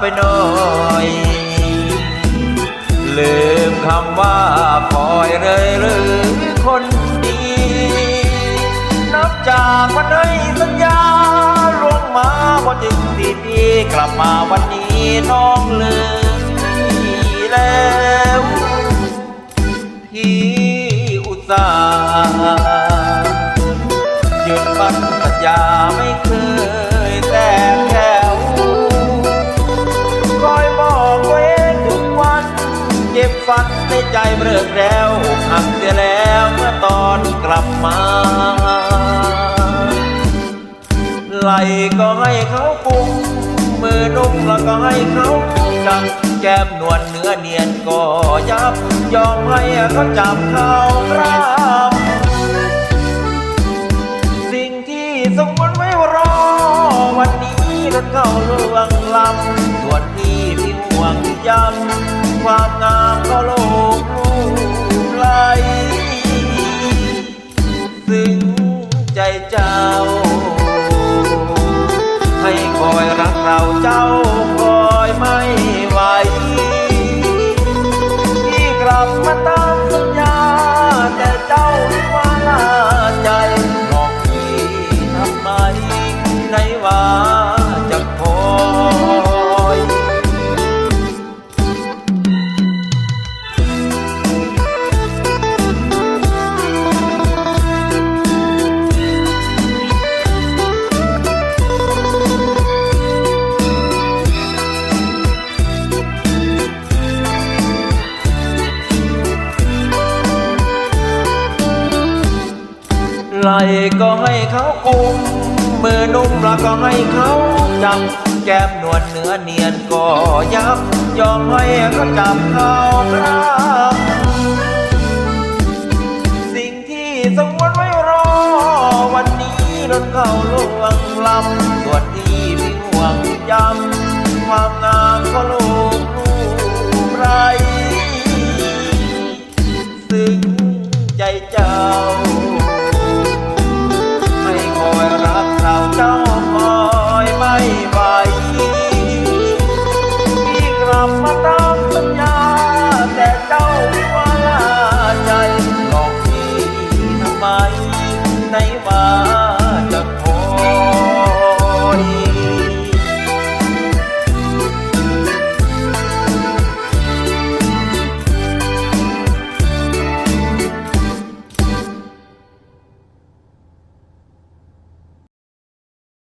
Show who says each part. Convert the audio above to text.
Speaker 1: ไปหน่อย ลืมคำว่าปล่อยเลยหรือคนดีนับจากวันไหนสัญญาล่วงมาพอถึงสี่ปีกลับมาวันนี้น้องลืมพี่แล้วพี่อุตส่าห์ยืนบันสัญญาไม่ ในใจเบิกแล้วหักเสียแล้วเมื่อตอนกลับมาไหลก็ให้เขากุมมือนุ่มแล้วก็ให้เขาจับแก้มนวลเนื้อเนียนก็ยับ ยอมให้เขาจับเขากรามสิ่งที่สมวนไว้รอ วันนี้รถเข้าลวงลำส่วนที่พี่ห่วงย้ำความงามก็โลกลูก ซึ้งใจเจ้า ให้คอยรักเราเจ้าคอยไม่ไหวที่กลับมาตามสัญญา แต่เจ้าไม่ว่าใจหลอกพี่ทำไมในว่า ไหลก็ให้เขากุมมือนุ่มแล้วก็ให้เขาจับ แก้มนวลเนื้อเนียนก็ยับ ยอมให้เขาจับเขากรามสิ่งที่สงวนไว้รอ วันนี้รถเข้าลวงลำส่วนที่พี่ห่วงยำความงามก็โล ไหมไหนว่า